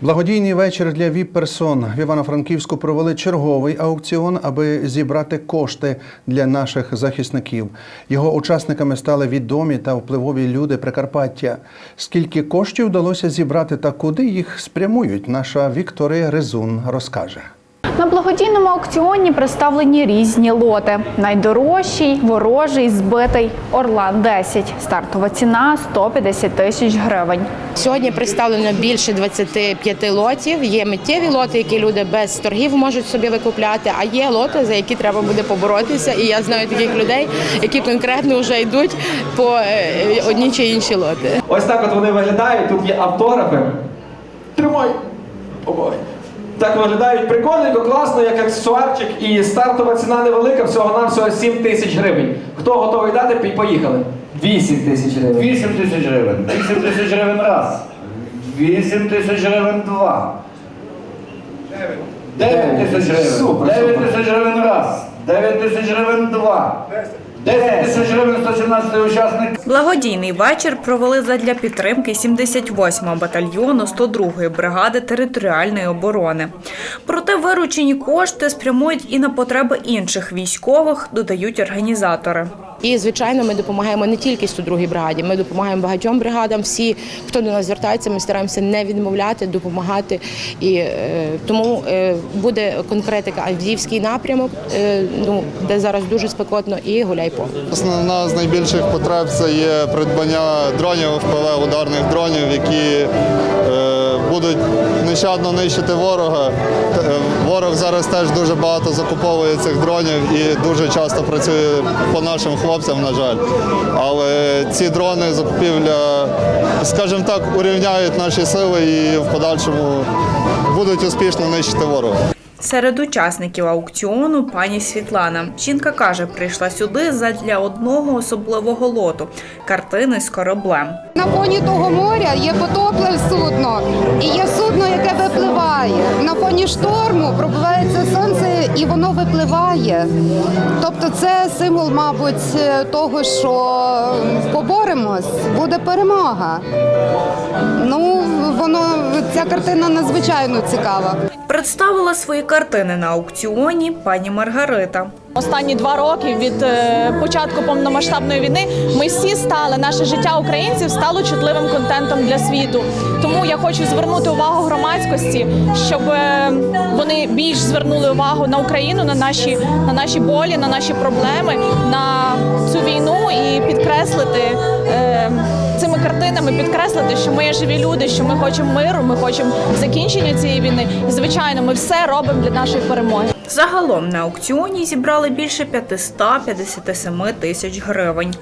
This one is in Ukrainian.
Благодійний вечір для ВІП-персон в Івано-Франківську провели черговий аукціон, аби зібрати кошти для наших захисників. Його учасниками стали відомі та впливові люди Прикарпаття. Скільки коштів вдалося зібрати та куди їх спрямують, наша Вікторія Резун розкаже. На благодійному аукціоні представлені різні лоти. Найдорожчий ворожий збитий Орлан 10 Стартова ціна 150 тисяч гривень. Сьогодні представлено більше 25 лотів. Є миттєві лоти, які люди без торгів можуть собі викупляти. А є лоти, за які треба буде поборотися. І я знаю таких людей, які конкретно вже йдуть по е, одні чи інші лоти. Ось так от вони виглядають. Тут є автографи. Тримай! Обой. Так виглядають прикольненько, класно, як аксесуарчик, і стартова ціна невелика, всього-навсього 7 тисяч гривень. Хто готовий дати, поїхали. 8 тисяч гривень. 8 тисяч гривень. 8 тисяч гривень раз. 8 тисяч гривень два. 9 тисяч гривень. 9 тисяч гривень раз. 9 тисяч гривень два. 10 тисяч гривень 117 учасник. Благодійний вечір провели задля підтримки 78-го батальйону 102-ї бригади територіальної оборони. Проте виручені кошти спрямують і на потреби інших військових, додають організатори. І звичайно, ми допомагаємо не тільки 102-й бригаді, ми допомагаємо багатьом бригадам. Всі, хто до нас звертається, ми стараємося не відмовляти, допомагати. І е, тому е, буде конкретика Авдіївський напрямок, е, ну де зараз дуже спекотно, і Гуляйпо. Основна з найбільших потреб це є придбання дронів ФПВ, ударних дронів, які е, будуть нещадно нищити ворога. Е, Ворог зараз теж дуже багато закуповує цих дронів і дуже часто працює по нашим хлопцям, на жаль. Але ці дрони закупівля, скажімо так, урівняють наші сили і в подальшому будуть успішно нищити ворога. Серед учасників аукціону пані Світлана. Жінка каже, прийшла сюди задля одного особливого лоту картини з кораблем. На фоні того моря є потопле судно, і є судно, яке випливає. На фоні шторму пробивається сонце і воно випливає. Тобто це символ, мабуть, того, що поборемось, буде перемога. Ну, воно ця картина надзвичайно цікава. Представила свої картини на аукціоні пані Маргарита. Останні два роки від е, початку повномасштабної війни ми всі стали, наше життя українців стало чутливим контентом для світу. Тому я хочу звернути увагу громадськості, щоб е, вони більш звернули увагу на Україну, на наші, на наші болі, на наші проблеми, на цю війну і підкреслити. е, картинами підкреслити, що ми є живі люди, що ми хочемо миру, ми хочемо закінчення цієї війни. І звичайно, ми все робимо для нашої перемоги. Загалом на аукціоні зібрали більше 557 тисяч гривень.